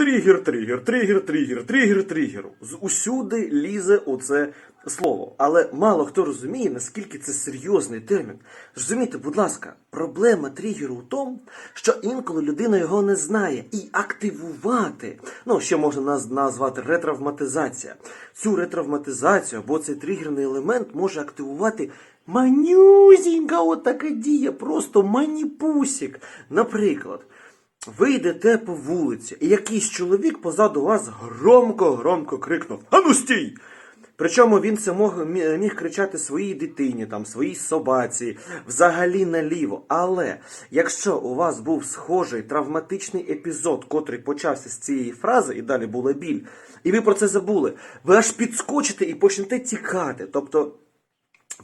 Тригер, тригер, тригер, тригер, тригер, тригер. З усюди лізе оце слово. Але мало хто розуміє, наскільки це серйозний термін. Зрозумійте, будь ласка, проблема тригеру у тому, що інколи людина його не знає. І активувати, ну, ще можна наз- назвати ретравматизація. Цю ретравматизацію або цей тригерний елемент може активувати манюзінька отака дія, просто маніпусік. Наприклад. Ви йдете по вулиці, і якийсь чоловік позаду вас громко-громко крикнув Ану стій! Причому він це мог, міг кричати своїй дитині, там, своїй собаці, взагалі наліво. Але якщо у вас був схожий травматичний епізод, котрий почався з цієї фрази, і далі була біль, і ви про це забули, ви аж підскочите і почнете тікати. Тобто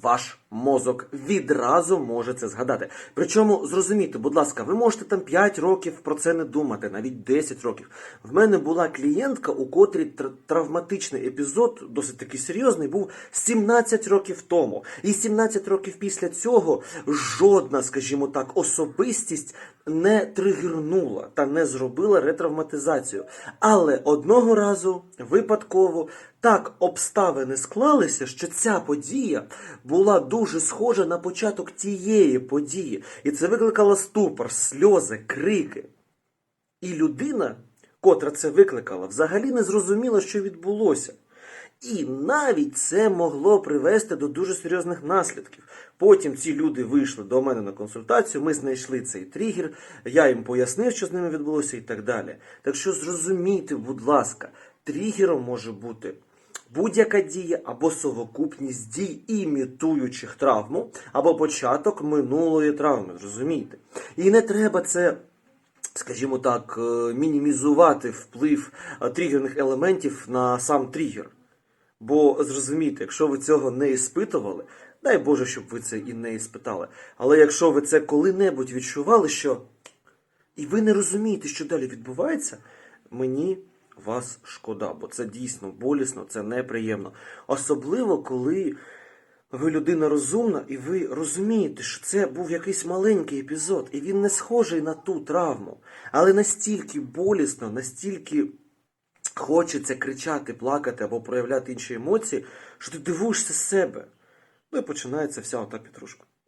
ваш мозок відразу може це згадати. Причому зрозумійте, будь ласка, ви можете там 5 років про це не думати, навіть 10 років. В мене була клієнтка, у котрій травматичний епізод, досить таки серйозний, був 17 років тому. І 17 років після цього жодна, скажімо так, особистість не тригернула та не зробила ретравматизацію. Але одного разу випадково так обставини склалися, що ця подія була дуже схожа на початок тієї події. І це викликало ступор, сльози, крики. І людина, котра це викликала, взагалі не зрозуміла, що відбулося. І навіть це могло привести до дуже серйозних наслідків. Потім ці люди вийшли до мене на консультацію, ми знайшли цей тригер, я їм пояснив, що з ними відбулося і так далі. Так що зрозумійте, будь ласка, тригером може бути будь-яка дія або совокупність дій, імітуючих травму, або початок минулої травми. Зрозумійте. І не треба це скажімо так, е, мінімізувати вплив е, тригерних елементів на сам тригер. Бо зрозумійте, якщо ви цього не іспитували, дай Боже, щоб ви це і не іспитали. Але якщо ви це коли-небудь відчували, що і ви не розумієте, що далі відбувається, мені вас шкода, бо це дійсно болісно, це неприємно. Особливо, коли ви людина розумна, і ви розумієте, що це був якийсь маленький епізод, і він не схожий на ту травму, але настільки болісно, настільки хочеться кричати, плакати або проявляти інші емоції, що ти дивуєшся себе. Ну і починається вся ота петрушка.